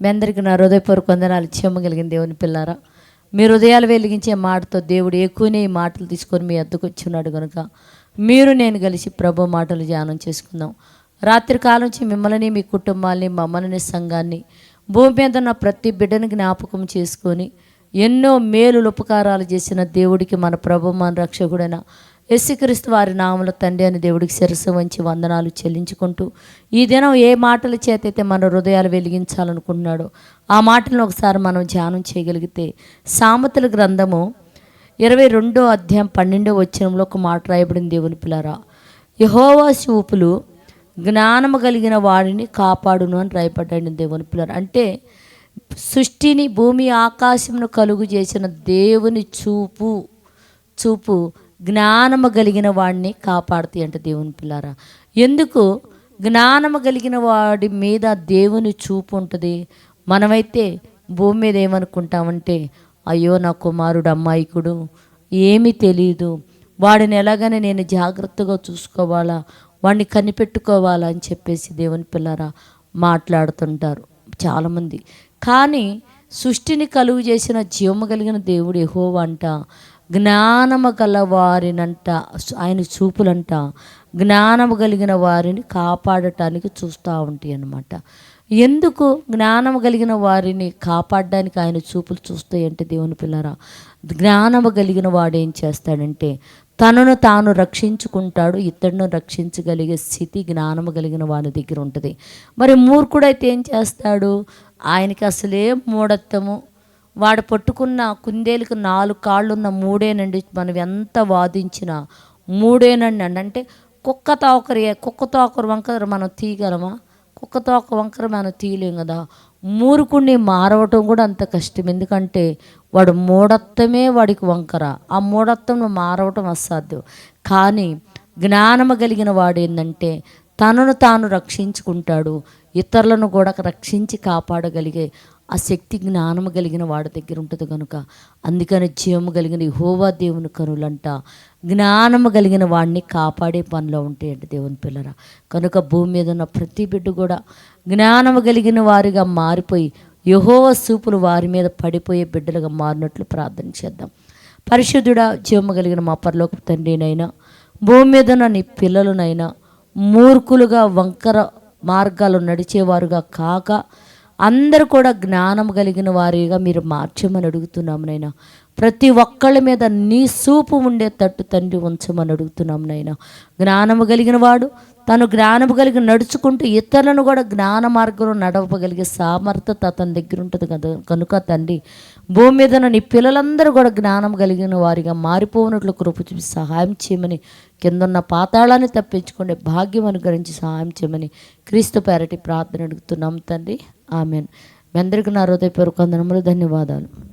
మీ అందరికీ నా హృదయపూర్వక వందనాలు చెమ్మగలిగిన దేవుని పిల్లారా. మీ హృదయాలు వెలిగించే మాటతో దేవుడు ఎక్కువనే ఈ మాటలు తీసుకొని మీ అద్దకు వచ్చున్నాడు కనుక మీరు నేను కలిసి ప్రభు మాటలు ధ్యానం చేసుకుందాం. రాత్రి కాలం నుంచి మిమ్మల్ని మీ కుటుంబాన్ని మమ్మల్ని సంఘాన్ని భూమి మీద ఉన్న ప్రతి బిడ్డని జ్ఞాపకం చేసుకొని ఎన్నో మేలు ఉపకారాలు చేసిన దేవుడికి మన ప్రభు మన రక్షకుడైన యేసుక్రీస్తు వారి నామల తండ్రి అని దేవుడికి శిరస్సు వంచి వందనాలు చెల్లించుకుంటూ ఈ దినం ఏ మాటల చేత అయితే మన హృదయాలు వెలిగించాలనుకుంటున్నాడో ఆ మాటలను ఒకసారి మనం ధ్యానం చేయగలిగితే సామెతల గ్రంథము ఇరవై రెండో అధ్యాయం పన్నెండో వచ్చినంలో ఒక మాట రాయబడింది దేవుని పిల్లరా. యహోవా చూపులు జ్ఞానము కలిగిన వాడిని కాపాడును అని రాయపడ్డాడు దేవుని పిల్లలు అంటే సృష్టిని భూమి ఆకాశమును కలుగు చేసిన దేవుని చూపు చూపు జ్ఞానము కలిగిన వాడిని కాపాడుతాయి అంట దేవుని పిల్లారా. ఎందుకు? జ్ఞానము కలిగిన వాడి మీద దేవుని చూపు ఉంటుంది. మనమైతే భూమి మీద ఏమనుకుంటామంటే అయ్యో నా కుమారుడు అమ్మాయికుడు ఏమీ తెలియదు వాడిని ఎలాగనే నేను జాగ్రత్తగా చూసుకోవాలా వాడిని కనిపెట్టుకోవాలా అని చెప్పేసి దేవుని పిల్లరా మాట్లాడుతుంటారు చాలామంది. కానీ సృష్టిని కలుగు చేసిన జీవము కలిగిన దేవుడు ఎహోవా అంట. జ్ఞానము గల వారినంట ఆయన చూపులంట. జ్ఞానము కలిగిన వారిని కాపాడటానికి చూస్తూ ఉంటాయి అన్నమాట. ఎందుకు జ్ఞానము కలిగిన వారిని కాపాడడానికి ఆయన చూపులు చూస్తాయంటే దేవుని పిల్లరా? జ్ఞానము కలిగిన వాడు ఏం చేస్తాడంటే తనను తాను రక్షించుకుంటాడు ఇతడును రక్షించగలిగే స్థితి జ్ఞానము కలిగిన వాడి దగ్గర ఉంటుంది. మరి మూర్ఖుడైతే ఏం చేస్తాడు? ఆయనకి అసలే మూఢత్వము వాడు పట్టుకున్న కుందేలుకు నాలుగు కాళ్ళున్న మూడేనండి మనం ఎంత వాదించినా మూడేనండి అండి. అంటే కుక్క తోకరి కుక్క తోకరు వంకర మనం తీయగలమా? కుక్క తోక వంకర మనం తీయలేం కదా. మూరుకుని మారవటం కూడా అంత కష్టం. ఎందుకంటే వాడు మూఢత్వమే వాడికి వంకర. ఆ మూఢత్వం మారవటం అసాధ్యం. కానీ జ్ఞానము కలిగిన వాడు ఏంటంటే తనను తాను రక్షించుకుంటాడు. ఇతరులను కూడా రక్షించి కాపాడగలిగే ఆ శక్తి జ్ఞానము కలిగిన వాడి దగ్గర ఉంటుంది కనుక అందుకని జీవము కలిగిన హోవా దేవుని కనులంట. జ్ఞానము కలిగిన వాడిని కాపాడే పనిలో ఉంటాయండి దేవుని పిల్లరా. కనుక భూమి మీద ఉన్న ప్రతి బిడ్డ కూడా జ్ఞానము కలిగిన వారిగా మారిపోయి యహోవ సూపులు వారి మీద పడిపోయే బిడ్డలుగా మారినట్లు ప్రార్థన చేద్దాం. పరిశుద్ధుడా జీవము కలిగిన మా పరలోక తండ్రినైనా భూమి మీద ఉన్న నీ పిల్లలనైనా మూర్ఖులుగా వంకర మార్గాలు నడిచేవారుగా కాక అందరూ కూడా జ్ఞానం కలిగిన వారిగా మీరు మార్చమని అడుగుతున్నాం నైనా ప్రతి ఒక్కళ్ళ మీద నీ సూపు ఉండే తట్టు తండ్రి ఉంచమని అడుగుతున్నాం నైనా జ్ఞానము కలిగిన వాడు తను జ్ఞానము కలిగి నడుచుకుంటూ ఇతరులను కూడా జ్ఞాన మార్గంలో నడవగలిగే సామర్థ్యత అతని దగ్గర ఉంటుంది కదా. కనుక తండ్రి భూమి మీద నీ పిల్లలందరూ కూడా జ్ఞానం కలిగిన వారిగా మారిపోనట్లు కృప చూపి సహాయం చేయమని కిందన్న పాతాళాన్ని తప్పించుకునే భాగ్యం అనుగ్రహించి సహాయం చేయమని క్రీస్తు పేరటి ప్రార్థన అడుగుతున్నాం తండ్రి. ఆమెన్. మీ అందరికీ నా హృదయపూర్వక వందనములు ధన్యవాదాలు.